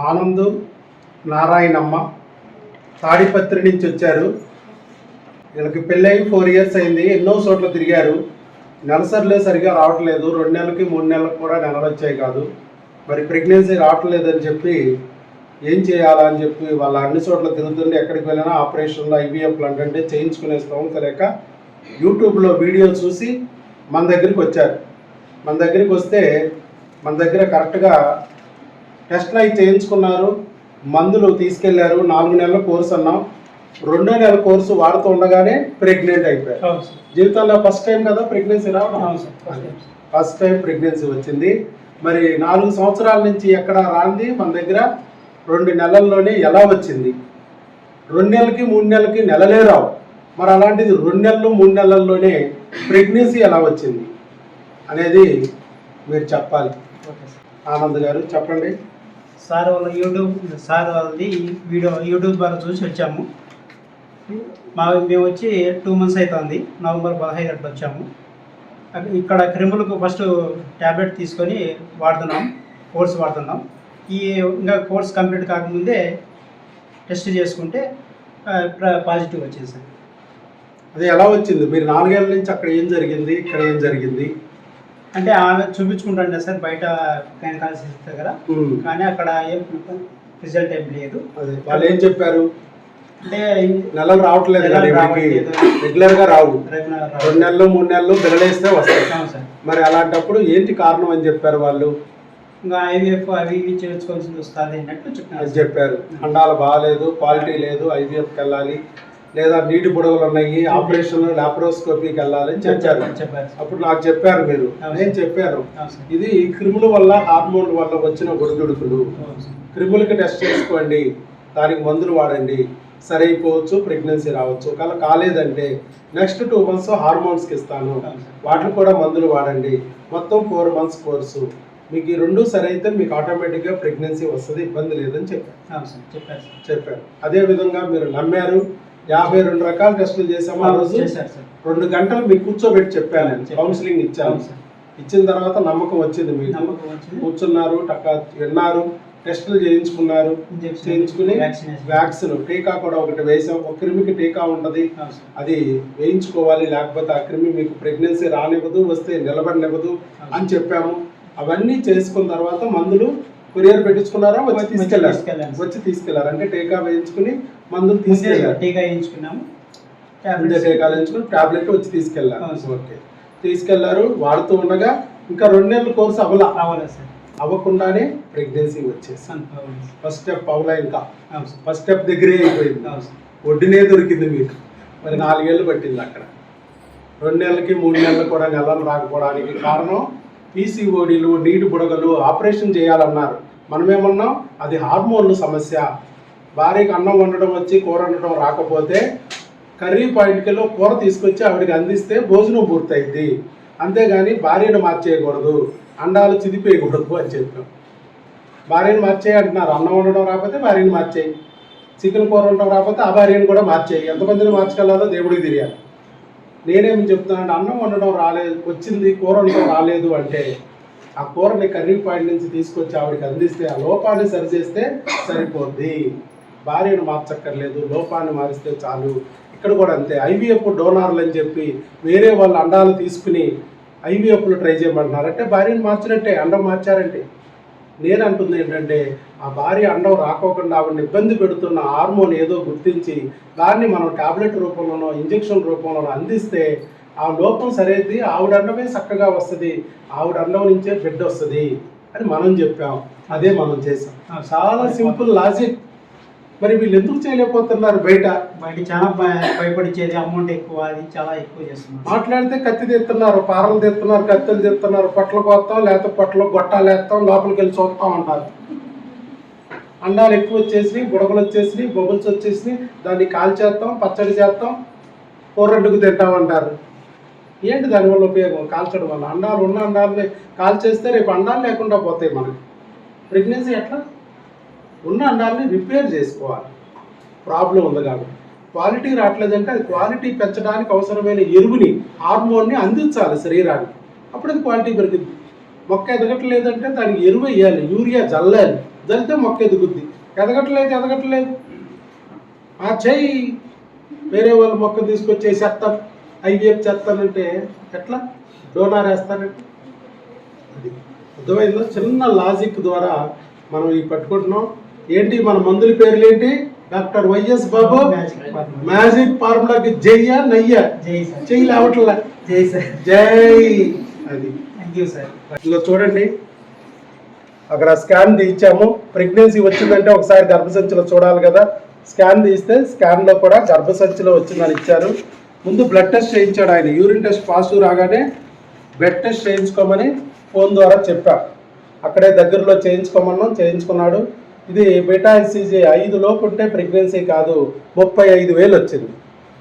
ఆనంద్ నారాయణమ్మ తాడిపత్రి నుంచి వచ్చారు. వీళ్ళకి పెళ్ళయి ఫోర్ ఇయర్స్ అయింది. ఎన్నో చోట్ల తిరిగారు. నెలసరిలే సరిగా రావట్లేదు. రెండు నెలలకి మూడు నెలలకు కూడా నెలలు వచ్చాయి కాదు. మరి ప్రెగ్నెన్సీ రావట్లేదని చెప్పి ఏం చేయాలా అని చెప్పి వాళ్ళ అన్ని చోట్ల తిరుగుతుంటే ఎక్కడికి వెళ్ళినా ఆపరేషన్లు ఐవీఎఫ్లు అంటే చేయించుకునే స్తోమత లేక యూట్యూబ్లో వీడియో చూసి మన దగ్గరికి వచ్చారు. మన దగ్గరికి వస్తే మన దగ్గర కరెక్ట్గా టెస్ట్లు అయి చేయించుకున్నారు. మందులు తీసుకెళ్ళారు. నాలుగు నెలల కోర్సు అన్నాం. రెండో నెలల కోర్సు వాడుతూ ఉండగానే ప్రెగ్నెంట్ అయిపోయారు. జీవితంలో ఫస్ట్ టైం కదా ప్రెగ్నెన్సీ రావడం? First time. ప్రెగ్నెన్సీ వచ్చింది. మరి నాలుగు సంవత్సరాల నుంచి ఎక్కడ రాంది? మన దగ్గర రెండు నెలల్లోనే ఎలా వచ్చింది? రెండు నెలలకి మూడు నెలలకి నెలలే రావు. మరి అలాంటిది రెండు నెలలు మూడు నెలల్లోనే ప్రెగ్నెన్సీ ఎలా వచ్చింది? అనేది మీరు చెప్పాలి. ఆనంద్ గారు చెప్పండి. సార్ వాళ్ళ యూట్యూబ్ సార్ వాళ్ళది వీడియో యూట్యూబ్ ద్వారా చూసి వచ్చాము. మా మేము వచ్చి టూ మంత్స్ అవుతుంది నవంబర్ పదహైదు అట్లా వచ్చాము. ఇక్కడ క్రిములకు ఫస్ట్ ట్యాబ్లెట్ తీసుకొని వాడుతున్నాం. కోర్స్ వాడుతున్నాం. ఈ ఇంకా కోర్స్ కంప్లీట్ కాకముందే టెస్ట్ చేసుకుంటే పాజిటివ్ వచ్చింది సార్. అది ఎలా వచ్చింది? మీరు నాలుగేళ్ళ నుంచి అక్కడ ఏం జరిగింది? ఇక్కడ ఏం జరిగింది? అంటే ఆమె చూపించుకుంటాను సార్ బయట గైనకాలజిస్ట్ దగ్గర. కానీ అక్కడ ఏం రిజల్ట్ ఏం లేదు. వాళ్ళు ఏం చెప్పారు? అంటే నెలలు రావట్లేదు. రెగ్యులర్గా రావు. రెండు నెలలు మూడు నెలలు బిల్లలేస్తే వస్తాయి. మరి అలాంటప్పుడు ఏంటి కారణం అని చెప్పారు వాళ్ళు? ఇంకా ఐవీఎఫ్ అవి ఇవి చేయించుకోవాల్సింది వస్తుంది అన్నట్టు చెప్పారు. అండాలు బాగాలేదు క్వాలిటీ లేదు ఐవీఎఫ్కి వెళ్ళాలి. లేదా నీటి బుడగలు ఉన్నాయి ఆపరేషన్ లాప్రోస్కోపీకి వెళ్ళాలి అని చెప్పారు. అప్పుడు నాకు చెప్పారు మీరు. నేను. చెప్పాను. ఇది క్రిముల వల్ల హార్మోన్ వల్ల వచ్చిన సార్. క్రిములకి టెస్ట్ చేసుకోండి దానికి మందులు వాడండి. సరైపోవచ్చు ప్రెగ్నెన్సీ రావచ్చు. ఒకవేళ కాలేదంటే నెక్స్ట్ టూ మంత్స్ హార్మోన్స్కి ఇస్తాను. వాటికి కూడా మందులు వాడండి. మొత్తం ఫోర్ మంత్స్ కోర్సు. మీకు ఈ రెండు సరైతే మీకు ఆటోమేటిక్గా ప్రెగ్నెన్సీ వస్తుంది ఇబ్బంది లేదని చెప్పారు. చెప్పారు సార్. చెప్పారు. అదే విధంగా మీరు నమ్మారు. యాభై రెండు రకాల టెస్టులు చేసాము ఆ రోజు. రెండు గంటలు మీకు కూర్చోబెట్టి చెప్పాను నేను. కౌన్సిలింగ్ ఇచ్చాను. ఇచ్చిన తర్వాత నమ్మకం వచ్చింది మీకు. కూర్చున్నారు టక్క విన్నారు టెస్టులు చేయించుకున్నారు. చేయించుకుని వ్యాక్సిన్ టీకా కూడా ఒకటి వేసాం ఒక క్రిమికి టీకా ఉంటది. అది వేయించుకోవాలి. లేకపోతే ఆ క్రిమి మీకు ప్రెగ్నెన్సీ రానివ్వదు వస్తే నిలబడినివ్వదు అని చెప్పాము. అవన్నీ చేసుకున్న తర్వాత మందులు కొరియర్ పెట్టించుకున్నారా? వచ్చి తీసుకెళ్ళాను. వచ్చి తీసుకెళ్ళారు అంటే టీకా వేయించుకుని మందులు ముందే తీసుకెళ్ళారు టీకా వేయించుకున్నాము. ముందే టాబ్లెట్స్ టీకా వేయించుకుని టాబ్లెట్ వచ్చి సార్. ఓకే. తీసుకెళ్ళారు వాడుతూ ఉండగా ఇంకా రెండు నెలల కోర్సు అవ్వలా? రావాలి సార్. అవ్వకుండానే ప్రెగ్నెన్సీ వచ్చేసి. ఫస్ట్ స్టెప్ అవలా ఇంకా? ఫస్ట్ స్టెప్ దగ్గరే అయిపోయింది. ఒడ్డునే దొరికింది మీకు. మరి నాలుగేళ్ళు పట్టింది అక్కడ. రెండు నెలలకి మూడు నెలలు కూడా నెలలు రాకపోవడానికి కారణం పీసీఓడీలు నీటి బుడగలు ఆపరేషన్ చేయాలన్నారు. మనమేమన్నాం? అది హార్మోన్ల సమస్య. భార్యకి అన్నం వండడం వచ్చి కూర వండడం రాకపోతే కర్రీ పాయింట్కి వెళ్ళి కూర తీసుకొచ్చి ఆవిడకి అందిస్తే భోజనం పూర్తయింది. అంతేగాని భార్యను మార్చేయకూడదు. అండాలు చిదిపేయకూడదు అని చెప్పాం. భార్యను మార్చేయి అంటున్నారు. అన్నం వండడం రాకపోతే భార్యను మార్చేయి. చికెన్ కూర వండడం రాకపోతే ఆ భార్యను కూడా మార్చేయి. ఎంతమందిని మార్చగలదో దేవుడికి తెలియాలి. నేనేమి చెప్తున్నానంటే అన్నం వండడం రాలేదు వచ్చింది కూర వండడం రాలేదు అంటే ఆ కూరని కర్రీ పాయింట్ నుంచి తీసుకొచ్చి ఆవిడకి అందిస్తే ఆ లోపాన్ని సరిచేస్తే సరిపోద్ది. భార్యను మార్చక్కర్లేదు లోపాన్ని మారిస్తే చాలు. ఇక్కడ కూడా అంతే. ఐవీఎఫ్ డోనార్లు అని చెప్పి వేరే వాళ్ళ అండాలు తీసుకుని ఐవీఎఫ్లు ట్రై చేయమంటున్నారు. అంటే భార్యను మార్చినట్టే అండం మార్చారంటే. నేను అంటుంది ఏంటంటే ఆ భార్య అండం రాకోకుండా ఆవిడని ఇబ్బంది పెడుతున్న హార్మోన్ ఏదో గుర్తించి దాన్ని మనం టాబ్లెట్ రూపంలోనో ఇంజెక్షన్ రూపంలోనో అందిస్తే ఆ లోపం సరైనది ఆవిడ అండమే చక్కగా వస్తుంది ఆవిడ అండం నుంచే బిడ్డ వస్తుంది అని మనం చెప్పాం. అదే మనం చేసాం చాలా సింపుల్ లాజిక్. మరి వీళ్ళు ఎందుకు చేయలేకపోతున్నారు బయట? బయట చాలా భయ- భయపడిచ్చేది అమౌంట్ ఎక్కువ అది చాలా ఎక్కువ చేస్తున్నారు. మాట్లాడితే కత్తి తెస్తున్నారు పారలు తెస్తున్నారు కత్తులు తెస్తున్నారు పొట్లు కోస్తాం లేకపోతే పొట్లు గొట్టాలు వేస్తాం లోపలికి వెళ్ళి చూస్తాం అంటారు అండాలు ఎక్కువ వచ్చేసినాయి బుడగలు వచ్చేసినాయి బొబుల్స్ వచ్చేసినాయి దాన్ని కాల్చేస్తాం పచ్చడి చేస్తాం కూరడ్డుకు తింటామంటారు ఏంటి దానివల్ల ఉపయోగం? కాల్చడం వల్ల. అండాలు ఉన్న అండాలని కాల్చేస్తే రేపు అండాలు లేకుండా పోతాయి మనకి. ప్రెగ్నెన్సీ ఎట్లా? ఉన్న అండాలని రిపేర్ చేసుకోవాలి. ప్రాబ్లం ఉంది కాబట్టి. క్వాలిటీ రావట్లేదంటే అది క్వాలిటీ పెంచడానికి అవసరమైన ఎరువుని హార్మోన్ని అందించాలి శరీరానికి. అప్పుడు అది క్వాలిటీ పెరుగుద్ది. మొక్క ఎదగట్లేదంటే దానికి ఎరువు వేయాలి యూరియా చల్లాలి జల్లితే మొక్క ఎదుగుద్ది. ఎదగట్లేదు ఎదగట్లేదు. ఆ చెయ్యి వేరే వాళ్ళు మొక్క తీసుకొచ్చే చెత్త ఐవీఎఫ్ చెత్తానంటే ఎట్లా? డోనార్ వేస్తానంటే. అది అర్థమైందో? చిన్న లాజిక్ ద్వారా మనం ఈ పట్టుకుంటున్నాం. ఏంటి మన మందుల పేర్లు ఏంటి doctor YS Babu magic formula. Magic ఫార్ములాకి జయ్య నయ్య? జై లేవట్లా? జై సార్. జై. అది. ఇదిగో చూడండి. అక్కడ స్కాన్ తీయించాము. ప్రెగ్నెన్సీ వచ్చిందంటే ఒకసారి గర్భసంచిలో చూడాలి కదా. స్కాన్ తీస్తే స్కాన్లో కూడా గర్భసంచిలో వచ్చిందని ఇచ్చారు. ముందు బ్లడ్ టెస్ట్ చేయించాడు ఆయన. యూరిన్ టెస్ట్ పాజిటివ్ రాగానే బ్లడ్ టెస్ట్ చేయించుకోమని ఫోన్ ద్వారా చెప్పా. అక్కడే దగ్గరలో చేయించుకోమన్నాం. చేయించుకున్నాడు. ఇది బెటా ఎస్సీజీ ఐదు లోపు ఉంటే ప్రెగ్నెన్సీ కాదు ముప్పై ఐదు వేలు వచ్చింది.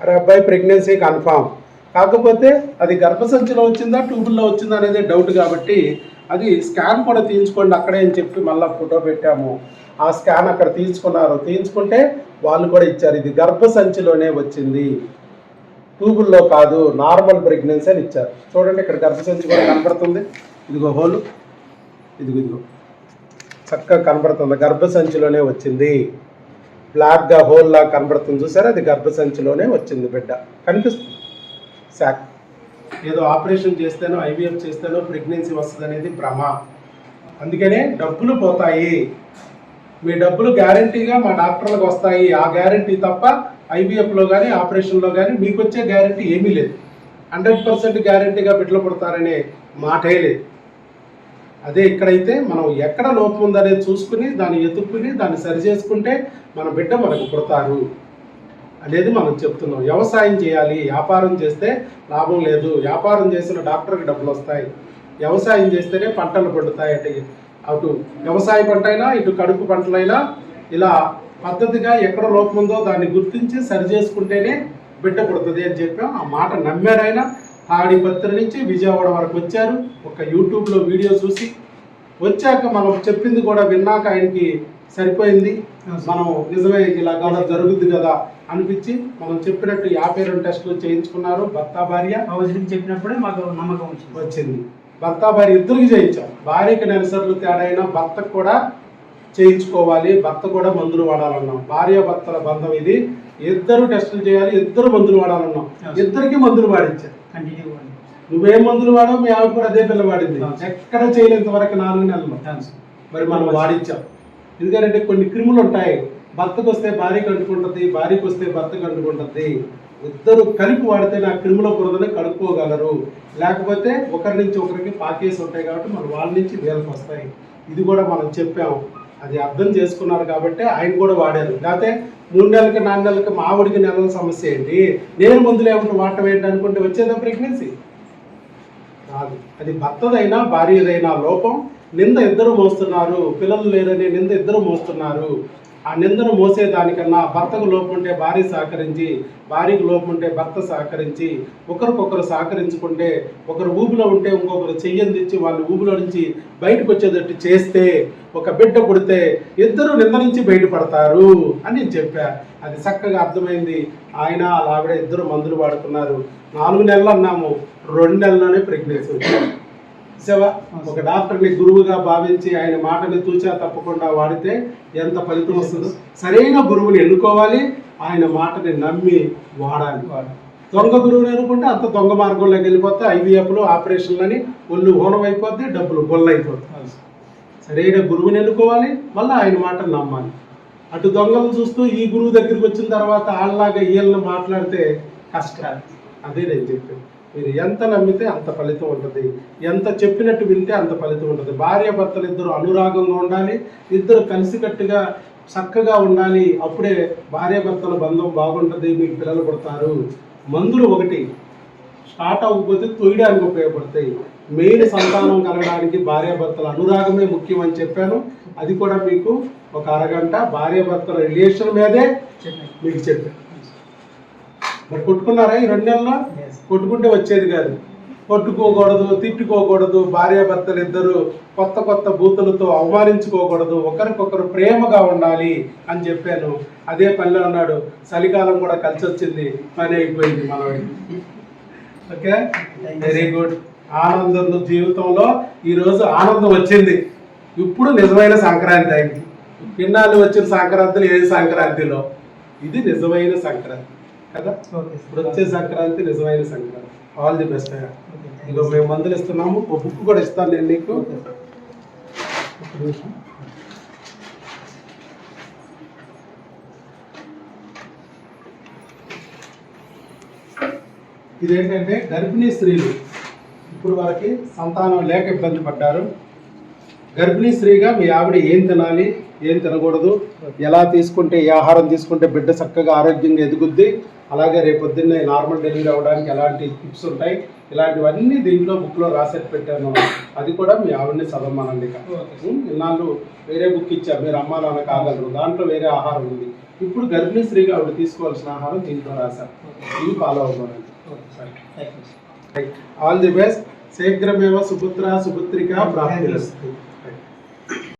అరే అబ్బాయి ప్రెగ్నెన్సీ కన్ఫామ్. కాకపోతే అది గర్భసంచిలో వచ్చిందా ట్యూబుల్లో వచ్చిందా అనేది డౌట్ కాబట్టి అది స్కాన్ కూడా తీయించుకోండి అక్కడే అని చెప్పి మళ్ళీ ఫోటో పెట్టాము. ఆ స్కాన్ అక్కడ తీయించుకున్నారు. తీయించుకుంటే వాళ్ళు కూడా ఇచ్చారు ఇది గర్భసంచిలోనే వచ్చింది. ట్యూబుల్లో కాదు నార్మల్ ప్రెగ్నెన్సీ అని ఇచ్చారు. చూడండి ఇక్కడ గర్భసంచి కూడా కనపడుతుంది. ఇదిగో హోలు. ఇదిగో ఇదిగో. చక్కగా కనబడుతుంది. గర్భసంచిలోనే వచ్చింది. బ్లాక్గా హోల్లా కనబడుతుంది. చూసారా? అది గర్భసంచిలోనే వచ్చింది బిడ్డ. కనిపిస్తుంది. శాక్ ఏదో ఆపరేషన్ చేస్తేనో ఐవీఎఫ్ చేస్తేనో ప్రెగ్నెన్సీ వస్తుంది అనేది భ్రమ. అందుకనే డబ్బులు పోతాయి. మీ డబ్బులు గ్యారంటీగా మా డాక్టర్లకు వస్తాయి. ఆ గ్యారంటీ తప్ప ఐవీఎఫ్లో కానీ ఆపరేషన్లో కానీ మీకు వచ్చే గ్యారంటీ ఏమీ లేదు. హండ్రెడ్ పర్సెంట్ గ్యారంటీగా బిడ్డలు పుడతారనే మాటే లేదు. అదే ఇక్కడైతే మనం ఎక్కడ లోపం ఉందనేది చూసుకుని దాన్ని ఎత్తుక్కుని దాన్ని సరి చేసుకుంటే మన బిడ్డ మనకు పుడతారు అనేది మనం చెప్తున్నాం. వ్యవసాయం చేయాలి వ్యాపారం చేస్తే లాభం లేదు. వ్యాపారం చేసిన డాక్టర్కి డబ్బులు వస్తాయి. వ్యవసాయం చేస్తేనే పంటలు పండుతాయి అంటే అటు వ్యవసాయ పంట అయినా ఇటు కడుపు పంటలైనా ఇలా పద్ధతిగా ఎక్కడ లోపం ఉందో దాన్ని గుర్తించి సరి చేసుకుంటేనే బిడ్డ పుడుతుంది అని చెప్పాం ఆ మాట నమ్మాడు తాడిపత్రి నుంచి విజయవాడ వరకు వచ్చారు. ఒక యూట్యూబ్లో వీడియో చూసి వచ్చాక మనం చెప్పింది కూడా విన్నాక ఆయనకి సరిపోయింది. మనం నిజమే ఇలా కూడా జరుగుద్ది కదా అనిపించి మనం చెప్పినట్టు యాభై రెండు టెస్టులు చేయించుకున్నారు. భర్త భార్య అవసరం చెప్పినప్పుడే మాకు నమ్మకం వచ్చింది. భర్త భార్య ఇద్దరికి చేయించాం. భార్యకి నెలసర్లు తేడా అయినా భర్తకు కూడా చేయించుకోవాలి. భర్త కూడా మందులు వాడాలన్నాం. భార్య భర్తల బంధం ఇది. ఇద్దరు టెస్టులు చేయాలి. ఇద్దరు మందులు వాడాలన్నాం. ఇద్దరికి మందులు వాడించారు కంటిన్యూ నువ్వేం మందులు వాడావు? మీ ఆవిడ కూడా అదే పిల్ల వాడింది. ఎక్కడ చేయలేంత వరకు నాలుగు నెలలు. మరి మనం వాడించాం. ఎందుకంటే కొన్ని క్రిములు ఉంటాయి. భర్తకు వస్తే భార్యకు అంటుకుంటుంది భార్యకు వస్తే భర్తకు అంటుకుంటుంది ఇద్దరు కలిపి వాడితే నా క్రిముల బురదని కడుక్కోగలరు లేకపోతే ఒకరి నుంచి ఒకరికి పాకేసి ఉంటాయి కాబట్టి మన వాళ్ళ నుంచి వీళ్ళకి వస్తాయి ఇది కూడా మనం చెప్పాం. అది అర్థం చేసుకున్నారు కాబట్టి ఆయన కూడా వాడారు. లేకపోతే మూడు నెలలకి నాలుగు నెలలకి మావిడికి నెలల సమస్య ఏంటి? నేను ముందు లేకుండా వాడటం ఏంటి అనుకుంటే వచ్చేదా ప్రెగ్నెన్సీ? కాదు. అది భర్తదైనా భార్యదైనా లోపం. నింద ఇద్దరు మోస్తున్నారు. పిల్లలు లేరనే నింద ఇద్దరు మోస్తున్నారు. ఆ నిందను మోసేదానికన్నా భర్తకు లోపుంటే ఉంటే భార్య సహకరించి భార్యకు లోపుంటే భర్త సహకరించి ఒకరికొకరు సహకరించుకుంటే ఒకరు ఊబిలో ఉంటే ఇంకొకరు చెయ్యందిచ్చి వాళ్ళు ఊబిలో నుంచి బయటకు వచ్చేటట్టు చేస్తే ఒక బిడ్డ పుడితే ఇద్దరు నింద నుంచి బయటపడతారు అని నేను చెప్పా. అది చక్కగా అర్థమైంది. ఆయన అలా ఆవిడ ఇద్దరు మందులు వాడుకున్నారు. నాలుగు నెలలు అన్నాము. రెండు నెలల్లోనే ప్రెగ్నెన్సీ వచ్చింది. సేవ ఒక డాక్టర్ని గురువుగా భావించి ఆయన మాటని తూచా తప్పకుండా వాడితే ఎంత ఫలితం వస్తుందో. సరైన గురువుని ఎన్నుకోవాలి ఆయన మాటని నమ్మి వాడాలి. దొంగ గురువుని అనుకుంటే అంత దొంగ మార్గంలోకి వెళ్ళిపోతే ఐవీఎఫ్లు ఆపరేషన్లని ఒళ్ళు హోనం అయిపోద్ది డబ్బులు గొల్ల అయిపోతాయి సరైన గురువుని ఎన్నుకోవాలి మళ్ళీ ఆయన మాటను నమ్మాలి. అటు దొంగలు చూస్తూ ఈ గురువు దగ్గరికి వచ్చిన తర్వాత వాళ్ళలాగా వీళ్ళని మాట్లాడితే కష్టం. అదే నేను చెప్పాను మీరు ఎంత నమ్మితే అంత ఫలితం ఉంటుంది. ఎంత చెప్పినట్టు వింటే అంత ఫలితం ఉంటుంది. భార్య భర్తలు ఇద్దరు అనురాగంగా ఉండాలి ఇద్దరు కలిసికట్టుగా చక్కగా ఉండాలి. అప్పుడే భార్య భర్తల బంధం బాగుంటుంది మీకు పిల్లలు పుడతారు. మందులు ఒకటి స్టార్ట్ అవ్వకపోతే తొయ్యడానికి ఉపయోగపడతాయి. మెయిన్ సంతానం కలగడానికి భార్యాభర్తల అనురాగమే ముఖ్యం అని చెప్పాను. అది కూడా మీకు ఒక అరగంట భార్యాభర్తల రిలేషన్ మీదే మీకు చెప్పాను. మరి కొట్టుకున్నారా ఈ రెండు నెలల్లో? కొట్టుకుంటే వచ్చేది కాదు. కొట్టుకోకూడదు తిట్టుకోకూడదు భార్యాభర్తలు ఇద్దరు కొత్త కొత్త బూతులతో అవమానించుకోకూడదు ఒకరికొకరు ప్రేమగా ఉండాలి అని చెప్పాను. అదే పనిలో ఉన్నాడు. చలికాలం కూడా కలిసి వచ్చింది పని అయిపోయింది మనవాడికి ఓకే? వెరీ గుడ్ ఆనందం జీవితంలో ఈరోజు ఆనందం వచ్చింది. ఇప్పుడు నిజమైన సంక్రాంతి అయింది. పిన్నాలు వచ్చిన సంక్రాంతిలో ఏ సంక్రాంతిలో? ఇది నిజమైన సంక్రాంతి. కదా? ఇప్పుడు వచ్చే సంక్రాంతి నిజమైన సంక్రాంతి. ఆల్ ది బెస్ట్ ఇదిగో మేము మందులు ఇస్తున్నాము. ఒక బుక్ కూడా ఇస్తాను నేను నీకు. నిమిషం. ఇదేంటంటే గర్భిణీ స్త్రీలు ఇప్పుడు వాళ్ళకి సంతానం లేక ఇబ్బంది పడ్డారు. గర్భిణీ స్త్రీగా మీ ఆవిడ ఏం తినాలి ఏం తినకూడదు ఎలా తీసుకుంటే ఏ ఆహారం తీసుకుంటే బిడ్డ చక్కగా ఆరోగ్యంగా ఎదుగుద్ది అలాగే రేపొద్దున్నే నార్మల్ డెలివరీ అవ్వడానికి ఎలాంటి టిప్స్ ఉంటాయి? ఇలాంటివన్నీ దీంట్లో బుక్లో రాసేట్ పెట్టాను. అది కూడా మీ ఆవిడని చదవమనండి? ఇన్నాళ్ళు వేరే బుక్ ఇచ్చారు. మీరు అమ్మా నాన్న కాగలరు. దాంట్లో వేరే ఆహారం ఉంది. ఇప్పుడు గర్భిణీ స్త్రీగా ఆవిడ తీసుకోవాల్సిన ఆహారం దీంట్లో రాశారు. ఇవి ఫాలో అవ్వమనండి ఆల్ ది బెస్ట్. శీఘ్రమేవ సుపుత్ర సుపుత్రిక ప్రాప్తి